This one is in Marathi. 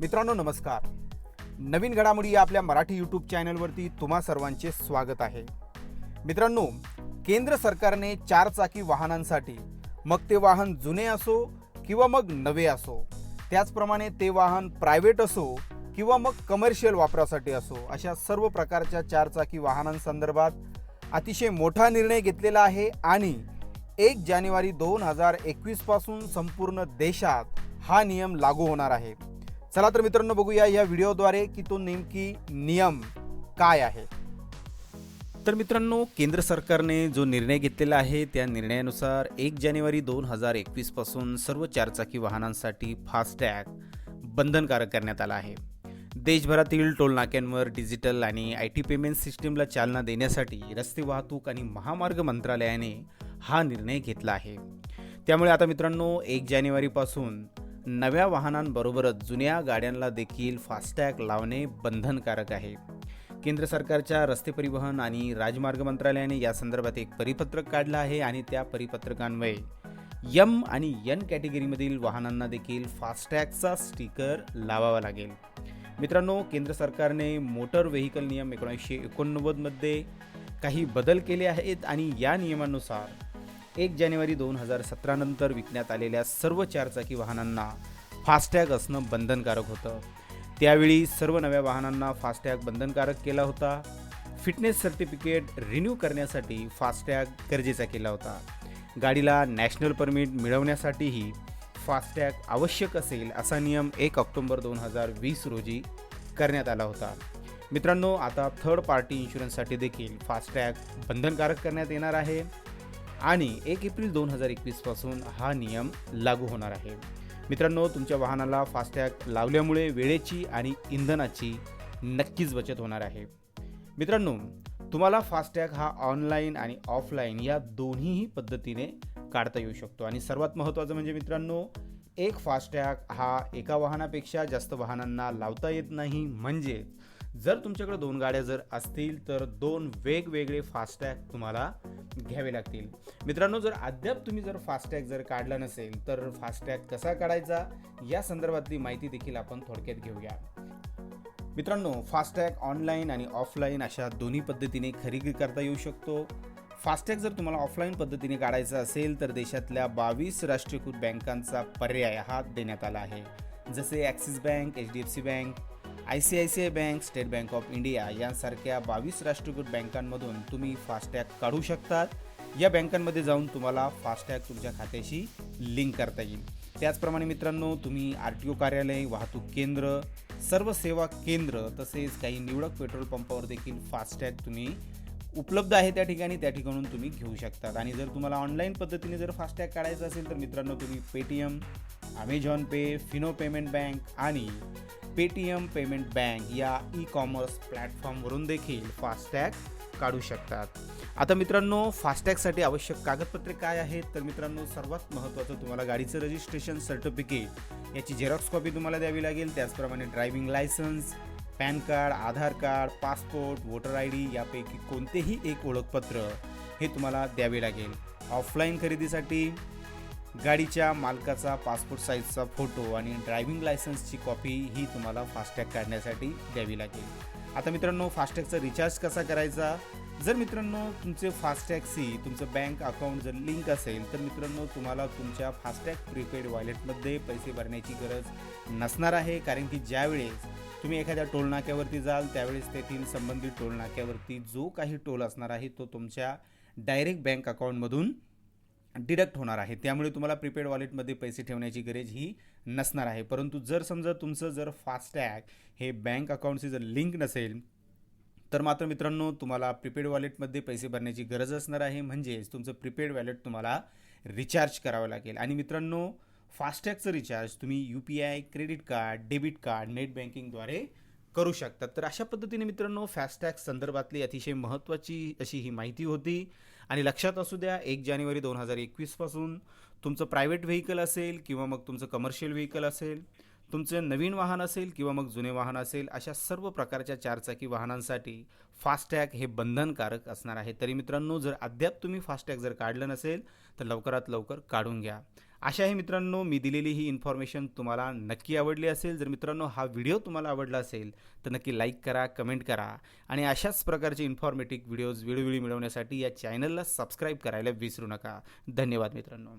मित्रांनो नमस्कार. नवीन घडामोडी या आपल्या मराठी यूट्यूब चॅनलवरती तुम्हा सर्वांचे स्वागत आहे. मित्रांनो केंद्र सरकारने चारचाकी वाहनांसाठी मग ते वाहन जुने असो किंवा मग नवे असो त्याचप्रमाणे ते वाहन प्रायव्हेट असो किंवा मग कमर्शियल वापरासाठी असो अशा सर्व प्रकारच्या चारचाकी वाहनांसंदर्भात अतिशय मोठा निर्णय घेतलेला आहे आणि एक जानेवारी दोन हजार एकवीसपासून संपूर्ण देशात हा नियम लागू होणार आहे. चला तर मित्रांनो बघूया या व्हिडिओद्वारे की तो नेमकी नियम काय आहे. तर मित्रांनो केंद्र सरकारने जो निर्णय घेतलेला आहे त्या निर्णयानुसार एक जानेवारी दोन हजार एकवीसपासून सर्व चारचाकी वाहनांसाठी फास्टॅग बंधनकारक करण्यात आला आहे. देशभरातील टोलनाक्यांवर डिजिटल आणि आय टी पेमेंट सिस्टीमला चालना देण्यासाठी रस्ते वाहतूक आणि महामार्ग मंत्रालयाने हा निर्णय घेतला आहे. त्यामुळे आता मित्रांनो एक जानेवारीपासून नव्या वाहनांबरोबरच जुन्या गाड्यांना देखील फास्टॅग लावणे बंधनकारक आहे. केंद्र सरकारच्या रस्ते परिवहन आणि राजमार्ग मंत्रालयाने या संदर्भात एक परिपत्रक काढलं आहे आणि त्या परिपत्रकान्वये यम आणि यन कॅटेगरीमधील वाहनांना देखील फास्टॅगचा स्टिकर लावावा लागेल. मित्रांनो केंद्र सरकारने मोटर व्हेकल नियम एकोणीसशे एकोणनव्वदमध्ये काही बदल केले आहेत आणि या नियमानुसार एक जानेवारी दोन हजार सतरानंतर विकण्यात आलेल्या सर्व चारचाकी वाहनांना फास्टॅग असणं बंधनकारक होतं. त्यावेळी सर्व नव्या वाहनांना फास्टॅग बंधनकारक केला होता. फिटनेस सर्टिफिकेट रिन्यू करण्यासाठी फास्टॅग गरजेचा केला होता. गाडीला नॅशनल परमिट मिळवण्यासाठीही फास्टॅग आवश्यक असेल असा नियम एक ऑक्टोबर दोन हजार वीस रोजी करण्यात आला होता. मित्रांनो आता थर्ड पार्टी इन्शुरन्ससाठी देखील फास्टॅग बंधनकारक करण्यात येणार आहे. आणि एक एप्रिल दोन हजार एकवीसपासून हा नियम लागू होणार आहे. मित्रांनो तुमच्या वाहनाला फास्टॅग लावल्यामुळे वेळेची आणि इंधनाची नक्कीच बचत होणार आहे. मित्रांनो तुम्हाला फास्टॅग हा ऑनलाईन आणि ऑफलाईन या दोन्हीही पद्धतीने काढता येऊ शकतो. आणि सर्वात महत्त्वाचं म्हणजे मित्रांनो एक फास्टॅग हा एका वाहनापेक्षा जास्त वाहनांना लावता येत नाही. म्हणजे जर तुमच्याकडे दोन गाड्या जर असतील तर दोन वेगवेगळे फास्टॅग तुम्हाला घ्यावे लागतील. मित्रांनो जर अद्याप तुम्ही जर फास्टॅग जर काढला नसेल तर फास्टॅग कसा काढायचा? या संदर्भातली माहिती देखील आपण थोडक्यात घेऊया. मित्रांनो फास्टॅग ऑनलाईन आणि ऑफलाईन अशा दोन्ही पद्धतीने खरेदी करता येऊ शकतो. फास्टॅग जर तुम्हाला ऑफलाईन पद्धतीने काढायचा असेल तर देशातल्या बावीस राष्ट्रीयकृत बँकांचा पर्याय हा देण्यात आला आहे. जसे Axis Bank H D F C Bank I C I C I Bank State Bank of India यांसारख्या बावीस राष्ट्रीयकृत बँकांमधून तुम्ही फास्टॅग काढू शकतात. या बँकांमध्ये जाऊन तुम्हाला फास्टॅग तुमच्या खात्याशी लिंक करता येईल. त्याचप्रमाणे मित्रांनो तुम्ही आर टी ओ कार्यालय वाहतूक केंद्र सर्व सेवा केंद्र तसेच काही निवडक पेट्रोल पंपावर देखील फास्टॅग तुम्ही उपलब्ध आहे त्या ठिकाणी त्या ठिकाणून तुम्ही घेऊ शकतात. आणि जर तुम्हाला ऑनलाईन पद्धतीने जर फास्टॅग काढायचं असेल तर मित्रांनो तुम्ही Paytm Amazon Pay Fino Payment Bank आणि पेटीएम पेमेंट बँक या ई कॉमर्स प्लॅटफॉर्मवरून देखील फास्टॅग काढू शकतात. आता मित्रांनो फास्टॅगसाठी आवश्यक कागदपत्रे काय आहेत? तर मित्रांनो सर्वात महत्त्वाचं तुम्हाला गाडीचं रजिस्ट्रेशन सर्टिफिकेट याची झेरॉक्स कॉपी तुम्हाला द्यावी लागेल. त्याचप्रमाणे driving licence PAN card Aadhaar card passport voter I D यापैकी कोणतेही एक ओळखपत्र हे तुम्हाला द्यावे लागेल. ऑफलाईन खरेदीसाठी गाडीच्या मालकाचा पासपोर्ट साईजचा फोटो आणि ड्रायव्हिंग लायसन्सची कॉपी ही तुम्हाला फास्टॅग काढण्यासाठी द्यावी लागेल. आता मित्रांनो फास्टॅगचा रिचार्ज कसा करायचा? जर मित्रांनो तुमचे फास्टॅगशी तुमचं बँक अकाउंट जर लिंक असेल तर मित्रांनो तुम्हाला तुमच्या फास्टॅग प्रीपेड वॉलेटमध्ये पैसे भरण्याची गरज नसणार आहे. कारण की ज्यावेळेस तुम्ही एखाद्या टोल नाक्यावरती जाल त्यावेळेस तेथील संबंधित टोल नाक्यावरती जो काही टोल असणार आहे तो तुमच्या डायरेक्ट बँक अकाउंटमधून डिडक्ट होणार आहे. त्यामुळे तुम्हाला प्रीपेड वॉलेटमध्ये पैसे ठेवण्याची गरज ही नसणार आहे. परंतु जर समजा तुमचं जर फास्टॅग हे बँक अकाउंटशी जर लिंक नसेल तर मात्र मित्रांनो तुम्हाला प्रीपेड वॉलेटमध्ये पैसे भरण्याची गरज असणार आहे. म्हणजेच तुमचं प्रीपेड वॉलेट तुम्हाला रिचार्ज करावं लागेल. आणि मित्रांनो फास्टॅगचं रिचार्ज तुम्ही U P I credit card debit card net बँकिंगद्वारे करू शकतात. तर अशा पद्धतीने मित्रांनो फास्टॅग संदर्भातली अतिशय महत्त्वाची अशी ही माहिती होती. आणि लक्षात असू द्या एक जानेवारी दोन हजार एकवीसपासून तुमचं प्रायव्हेट व्हेकल असेल किंवा मग तुमचं कमर्शियल व्हेकल असेल तुमचं नवीन वाहन असेल किंवा मग जुने वाहन असेल अशा सर्व प्रकारच्या चारचाकी वाहनांसाठी फास्टॅग हे बंधनकारक असणार आहे. तरी मित्रांनो जर अद्याप तुम्ही फास्टॅग जर काढलं नसेल तर लवकरात लवकर काढून घ्या. आशा आहे मित्रांनो मी दिलेली ही इन्फॉर्मेशन तुम्हाला नक्की आवडली असेल. जर मित्रांनो हा व्हिडिओ तुम्हाला आवडला असेल तर नक्की लाईक करा कमेंट करा. आणि अशाच प्रकारचे इन्फॉर्मेटिव्ह व्हिडिओज वेळोवेळी मिळवण्यासाठी या चॅनलला सबस्क्राईब करायला विसरू नका. धन्यवाद मित्रांनो.